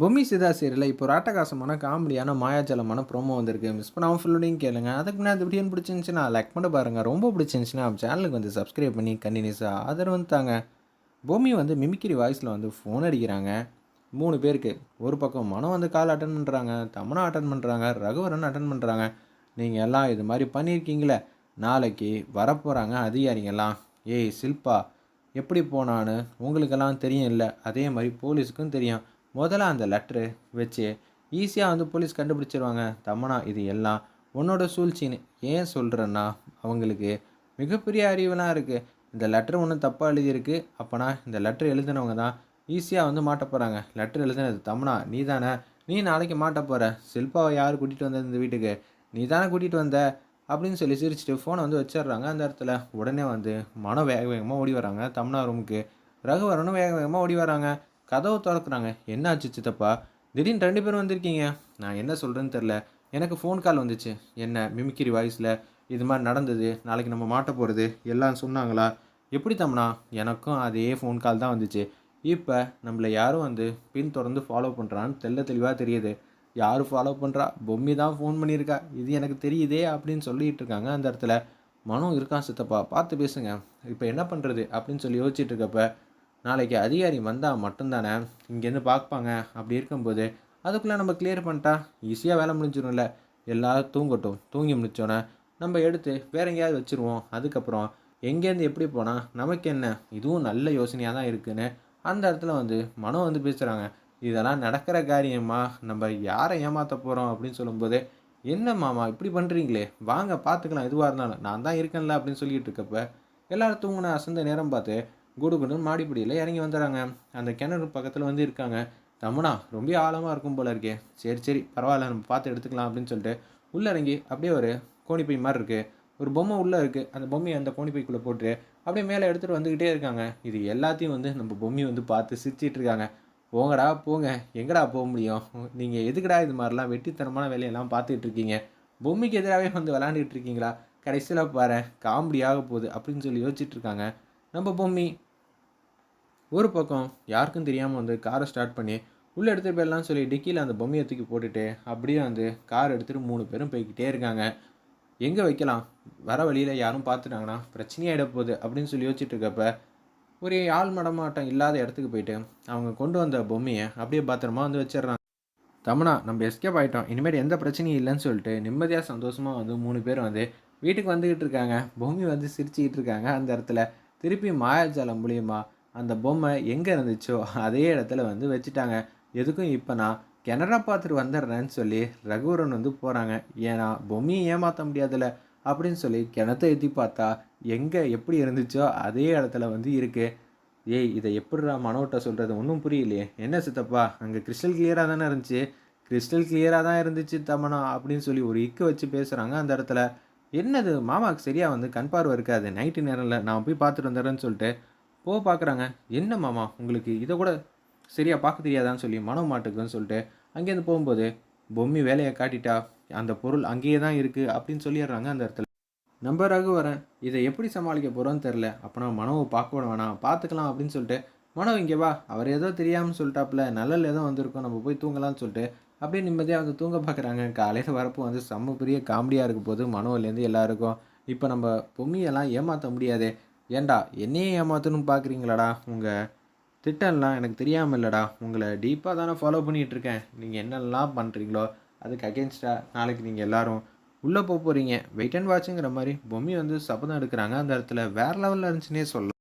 பொம்மி சிதா சீரியலில் இப்போ ஒரு ஆட்டகாசமான காமெடியான மாயாஜலமான ப்ரோமோ வந்திருக்கு. மிஸ் பண்ணாமல் ஃபுல்லோடையும் கேளுங்க. அதுக்கு முன்னாடி அந்த வீடியோ பிடிச்சிருந்துச்சுன்னா லைக் பண்ணி பாருங்கள் ரொம்ப பிடிச்சிருந்துச்சுன்னா சேனலுக்கு வந்து சப்ஸ்கிரைப் பண்ணி கண்டினியூஸாக ஆதரவு வந்து தாங்க. பொம்மி வந்து மிமிக்கிரி வாய்ஸில் வந்து ஃபோன் அடிக்கிறாங்க. மூணு பேருக்கு. ஒரு பக்கம் மனம் வந்து கால் அட்டன் பண்ணுறாங்க தமனா அட்டன் பண்ணுறாங்க ரகுவரன் அட்டன் பண்ணுறாங்க நீங்கள் எல்லாம் இது மாதிரி பண்ணியிருக்கீங்களே நாளைக்கு வரப்போகிறாங்க அதிகாரிங்கெல்லாம். ஏய் சில்பா எப்படி போனான்னு உங்களுக்கெல்லாம் தெரியும் இல்லை அதே மாதிரி போலீஸுக்கும் தெரியும். முதல்ல அந்த லெட்ரு வச்சு ஈஸியாக வந்து போலீஸ் கண்டுபிடிச்சிருவாங்க. தமனா இது எல்லாம் உன்னோட சூழ்ச்சின்னு ஏன் சொல்கிறேன்னா அவங்களுக்கு மிகப்பெரிய அறிவுலாம் இருக்குது இந்த லெட்ரு ஒன்றும் தப்பாக எழுதியிருக்கு. அப்போனா இந்த லெட்ரு எழுதினவங்க தான் ஈஸியாக வந்து மாட்ட போகிறாங்க லெட்ரு எழுதினது தமனா நீ தானே நீ நாளைக்கு மாட்ட போகிற சில்பாவை யார் கூட்டிகிட்டு வந்த இந்த வீட்டுக்கு? நீ தானே கூட்டிகிட்டு வந்த? அப்படின்னு சொல்லி சிரிச்சிட்டு ஃபோனை வந்து வச்சிடுறாங்க அந்த இடத்துல. உடனே வந்து மனம் வேக வேகமாக ஓடி வராங்க. தம்னா ரூமுக்கு ரகுவரனும் வேக வேகமாக ஓடி வராங்க. கதவை திறக்குறாங்க. என்ன ஆச்சு சித்தப்பா? திடீர்னு ரெண்டு பேரும் வந்திருக்கீங்க. நான் என்ன சொல்கிறேன்னு தெரில எனக்கு ஃபோன் கால் வந்துச்சு. என்ன மிமிக்கிரி வாய்ஸில் இது மாதிரி நடந்தது. நாளைக்கு நம்ம மாட்ட போகிறது எல்லாம் சொன்னாங்களா? எப்படி தம்னா? எனக்கும் அதே ஃபோன் கால் தான் வந்துச்சு. இப்போ நம்மளை யாரும் வந்து பின் தொடர்ந்து ஃபாலோ பண்ணுறான்னு தெல்ல தெளிவாக தெரியுது. யார் ஃபாலோ பண்ணுறா பொம்மி தான் ஃபோன் பண்ணியிருக்கா. இது எனக்கு தெரியுதே அப்படின்னு சொல்லிகிட்டு இருக்காங்க அந்த இடத்துல. மனம் இருக்கான் சித்தப்பா? பார்த்து பேசுங்க. இப்போ என்ன பண்ணுறது அப்படின்னு சொல்லி யோசிச்சுட்டு இருக்கப்ப நாளைக்கு அதிகாரி வந்தால் மட்டும்தானே? இங்கேருந்து பார்ப்பாங்க. அப்படி இருக்கும்போது அதுக்குள்ளே நம்ம கிளியர் பண்ணிட்டா ஈஸியாக வேலை முடிஞ்சிடும்ல எல்லோரும் தூங்கட்டும். தூங்கி முடிச்சோன்னே நம்ம எடுத்து வேற எங்கேயாவது வச்சுருவோம். அதுக்கப்புறம் எங்கேருந்து எப்படி போனால் நமக்கு என்ன? இதுவும் நல்ல யோசனையாக தான் இருக்குன்னு அந்த இடத்துல வந்து மனம் வந்து பேசுகிறாங்க இதெல்லாம் நடக்கிற காரியமா நம்ம யாரை ஏமாற்ற போகிறோம் அப்படின்னு சொல்லும்போது என்ன மாமா இப்படி பண்ணுறீங்களே வாங்க பார்த்துக்கலாம். எதுவாக இருந்தாலும். நான் தான் இருக்கேன்ல அப்படின்னு சொல்லிகிட்டு இருக்கப்ப எல்லாரும் தூங்கின அசந்த நேரம் பார்த்து குடுகுடு மாடிப்படியில் இறங்கி வந்துடுறாங்க அந்த கிணறு பக்கத்தில் வந்து இருக்காங்க. தம்முனா ரொம்ப ஆழமாக இருக்கும் போல இருக்கே. சரி சரி பரவாயில்ல நம்ம பார்த்து எடுத்துக்கலாம் அப்படின்னு சொல்லிட்டு உள்ளே இறங்கி அப்படியே ஒரு கோணிப்பை மாதிரி இருக்குது ஒரு பொம்மை உள்ளே இருக்குது அந்த பொம்மையை அந்த கோணிப்பைக்குள்ளே போட்டு அப்படியே மேலே எடுத்துகிட்டு வந்துக்கிட்டே இருக்காங்க. இது எல்லாத்தையும் வந்து நம்ம பொம்மையை வந்து பார்த்து சிரிச்சிட்டு இருக்காங்க. போங்கடா போங்க. எங்கடா போக முடியும்? நீங்கள் எதுக்குடா இது மாதிரிலாம் வெட்டித்தனமான வேலையெல்லாம் பார்த்துட்டு இருக்கீங்க? பொம்மைக்கு எதிராகவே வந்து விளாண்டுக்கிட்டு இருக்கீங்களா? கடைசியில் பாரு காமெடி ஆக போகுது அப்படின்னு சொல்லி யோசிச்சுட்டு இருக்காங்க. நம்ம பொம்மி. ஒரு பக்கம் யாருக்கும் தெரியாமல் வந்து காரை ஸ்டார்ட் பண்ணி உள்ளே எடுத்துகிட்டு போயிடலாம் சொல்லி டிக்கியில் அந்த பொம்மையை தூக்கி போட்டுட்டு அப்படியே வந்து கார் எடுத்துகிட்டு மூணு பேரும் போய்கிட்டே இருக்காங்க. எங்கே வைக்கலாம்? வர வழியில் யாரும் பார்த்துட்டாங்கன்னா பிரச்சனையாயிட போகுது அப்படின்னு சொல்லி யோசிச்சுட்டு இருக்கப்ப ஒரு ஆள் மடமாட்டம் இல்லாத இடத்துக்கு போயிட்டு அவங்க கொண்டு வந்த பொம்மையை அப்படியே பத்திரமா வந்து வச்சிடுறாங்க. தமனா நம்ம எஸ்கேப் ஆகிட்டோம் இனிமேல் எந்த பிரச்சனையும் இல்லைன்னு சொல்லிட்டு நிம்மதியாக சந்தோஷமாக வந்து மூணு பேர் வந்து வீட்டுக்கு வந்துக்கிட்டு இருக்காங்க. பொம்மை வந்து சிரிச்சுக்கிட்டு இருக்காங்க அந்த இடத்துல. திருப்பி மாயாஜாலம் மூலியமா அந்த பொம்மை எங்கே இருந்துச்சோ அதே இடத்துல வந்து வச்சுட்டாங்க. எதுக்கும் இப்போ நான் கிணறா பார்த்துட்டு வந்துடுறேன்னு சொல்லி ரகுவரன் வந்து போகிறாங்க ஏன்னா பொம்மையை ஏமாற்ற முடியாதுல்ல அப்படின்னு சொல்லி கிணத்தை ஏற்றி பார்த்தா எங்கே எப்படி இருந்துச்சோ அதே இடத்துல வந்து இருக்குது ஏய் இதை எப்படிடா மனோட்ட சொல்கிறது ஒன்றும் புரியலையே. என்ன சித்தப்பா அங்கே கிறிஸ்டல் கிளியராக தானே இருந்துச்சு? கிறிஸ்டல் கிளியராக தான் இருந்துச்சு தமனா அப்படின்னு சொல்லி ஒரு இக்கு வச்சு பேசுகிறாங்க அந்த இடத்துல. என்னது மாமாவுக்கு சரியாக வந்து கண் பார்வை இருக்காது நைட்டு நேரத்தில் நான் போய் பார்த்துட்டு வந்துடுறேன்னு சொல்லிட்டு போக பார்க்குறாங்க என்ன மாமா உங்களுக்கு இதை கூட சரியாக பார்க்க தெரியாதான்னு சொல்லி மனம் மாட்டுக்குன்னு சொல்லிட்டு அங்கேருந்து போகும்போது பொம்மி வேலையை காட்டிட்டா அந்த பொருள் அங்கேயே தான் இருக்குது அப்படின்னு சொல்லிடுறாங்க அந்த இடத்துல. நம்ம ரகுவரன் இதை எப்படி சமாளிக்க போகிறோன்னு தெரில அப்போனா மனவை பார்க்க விட வேணாம் பார்த்துக்கலாம் அப்படின்னு சொல்லிட்டு மனோ இங்கே வா அவர் ஏதோ தெரியாமல் சொல்லிட்டாப்புல நல்லல் ஏதோ வந்திருக்கோம் நம்ம போய் தூங்கலாம்னு சொல்லிட்டு அப்படியே நிம்மதியாக வந்து தூங்க பார்க்குறாங்க காலையில் வரப்போ வந்து செம்ம பெரிய காமெடியாக இருக்க போது மனோலேருந்து எல்லாருக்கும் இப்போ நம்ம பொம்மியெல்லாம் ஏமாற்ற முடியாது. ஏண்டா என்னையே ஏமாற்றணும்னு பார்க்குறீங்களாடா உங்கள் திட்டம்லாம் எனக்கு தெரியாமல் இல்லைடா. உங்களை டீப்பாக தானே ஃபாலோ பண்ணிகிட்ருக்கேன் நீங்கள் என்னெல்லாம் பண்ணுறீங்களோ அதுக்கு அகேன்ஸ்டாக நாளைக்கு நீங்கள் எல்லோரும் உள்ளே போக போகிறீங்க வெயிட் அண்ட் வாட்சுங்கிற மாதிரி பொம்மி வந்து சபதம் எடுக்கிறாங்க. அந்த இடத்துல வேறு லெவலில் இருந்துச்சுன்னே சொல்லலாம்.